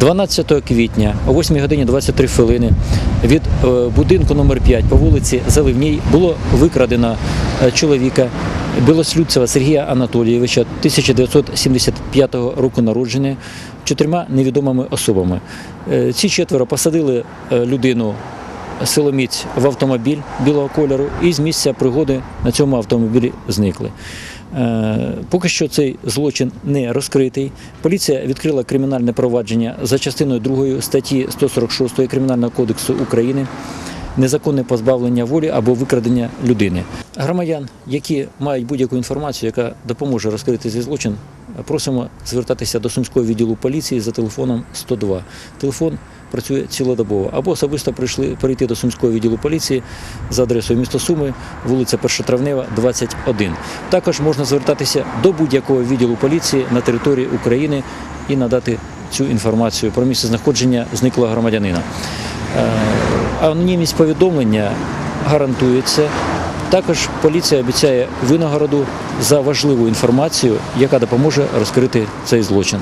12 квітня о 8 годині 23 хвилини від е, будинку номер 5 по вулиці Заливній було викрадено е, чоловіка Білослюдцева Сергія Анатолійовича 1975 року народження чотирма невідомими особами. Е, Ці четверо посадили людину силоміць в автомобіль білого кольору і з місця пригоди на цьому автомобілі зникли. Е, Поки що цей злочин не розкритий. Поліція відкрила кримінальне провадження за частиною 2 статті 146 Кримінального кодексу України незаконне позбавлення волі або викрадення людини. Громадян, які мають будь-яку інформацію, яка допоможе розкрити цей злочин, просимо звертатися до Сумського відділу поліції за телефоном 102. Телефон працює цілодобово. Або особисто прийшли перейти до Сумського відділу поліції за адресою місто Суми, вулиця Першотравнева, 21. Також можна звертатися до будь-якого відділу поліції на території України і надати цю інформацію про місце знаходження зниклого громадянина. Е, Анонімність повідомлення гарантується. Також поліція обіцяє винагороду за важливу інформацію, яка допоможе розкрити цей злочин.